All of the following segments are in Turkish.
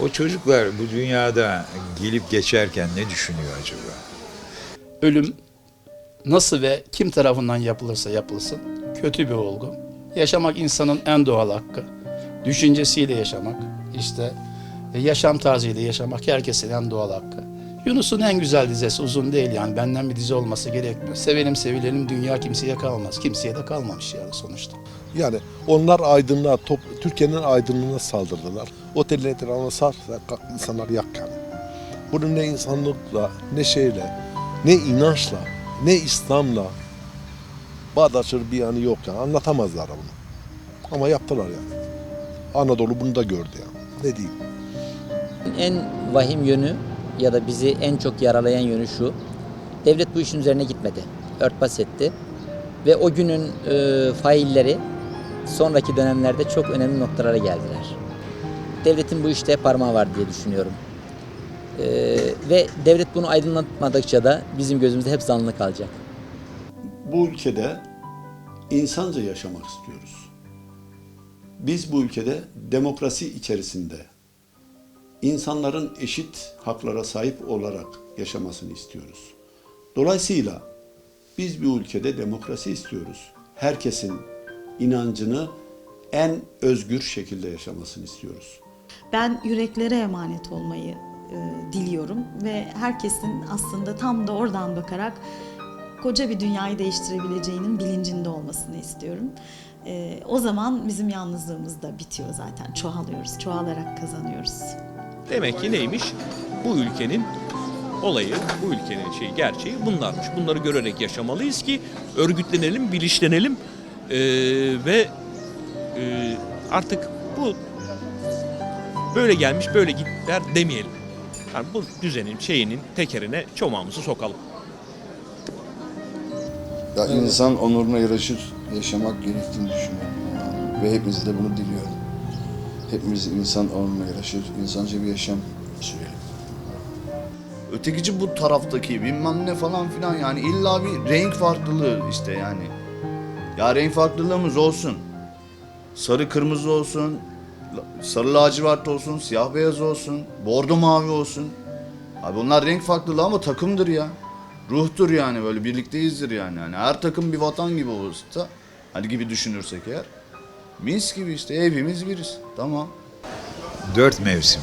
O çocuklar bu dünyada gelip geçerken ne düşünüyor acaba? Ölüm nasıl ve kim tarafından yapılırsa yapılsın kötü bir olgu. Yaşamak insanın en doğal hakkı. Düşüncesiyle yaşamak, işte e, yaşam tarzıyla yaşamak herkesin en doğal hakkı. Yunus'un en güzel dizesi uzun değil yani benden bir dizi olması gerekmiyor. Sevelim sevilelim dünya kimseye kalmaz. Kimseye de kalmamış yani sonuçta. Yani onlar aydınlığa, Türkiye'nin aydınlığına saldırdılar. Otelin etrafına sarsa insanlar yak yani. Bunu ne insanlıkla, ne şeyle, ne inançla, ne İslam'la bağdaşır bir yanı yok yani. Anlatamazlar bunu. Ama yaptılar yani. Anadolu bunu da gördü yani. Ne diyeyim? En vahim yönü ya da bizi en çok yaralayan yönü şu. Devlet bu işin üzerine gitmedi. Örtbas etti. Ve o günün e, failleri sonraki dönemlerde çok önemli noktalara geldiler. Devletin bu işte parmağı var diye düşünüyorum. E, ve devlet bunu aydınlatmadıkça da bizim gözümüzde hep zanlı kalacak. bu ülkede insanca yaşamak istiyoruz. Biz bu ülkede demokrasi içerisinde insanların eşit haklara sahip olarak yaşamasını istiyoruz. Dolayısıyla biz bu ülkede demokrasi istiyoruz. Herkesin inancını en özgür şekilde yaşamasını istiyoruz. Ben yüreklere emanet olmayı e, diliyorum ve herkesin aslında tam da oradan bakarak koca bir dünyayı değiştirebileceğinin bilincinde olmasını istiyorum. E, o zaman bizim yalnızlığımız da bitiyor zaten. Çoğalıyoruz, çoğalarak kazanıyoruz. Demek ki neymiş? Bu ülkenin olayı, bu ülkenin şey gerçeği bunlarmış. Bunları görerek yaşamalıyız ki örgütlenelim, bilinçlenelim Ee, ve e, artık bu böyle gelmiş böyle gider demeyelim. Yani bu düzenin şeyinin tekerine çomağımızı sokalım. Ya insan onuruna yaraşır yaşamak gerektiğini düşünüyorum. Ve hepinize de bunu diliyorum. Hepimiz insan onuruna yaraşır, insanca bir yaşam sürelim. Ötekici bu taraftaki bilmem ne falan filan yani illa bir renk farklılığı işte yani. Ya renk farklılığımız olsun. Sarı kırmızı olsun, sarı lacivert olsun, siyah beyaz olsun, bordo mavi olsun. Abi bunlar renk farklılığı ama takımdır ya. Ruhtur yani böyle birlikteyizdir yani. yani her takım bir vatan gibi olursa hani gibi düşünürsek eğer. Mis gibi işte hepimiz biriz. Tamam. Dört mevsim.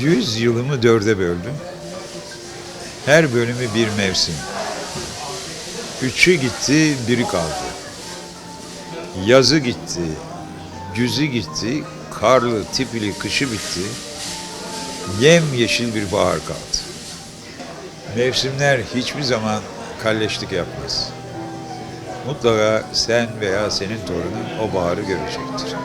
Yüz yılımı dörde böldüm. Her bölümü bir mevsim. Üçü gitti, biri kaldı. Yazı gitti, güzü gitti, karlı, tipili kışı bitti. Yem yeşil bir bahar kaldı. Mevsimler hiçbir zaman kalleşlik yapmaz. Mutlaka sen veya senin torunun o baharı görecektir.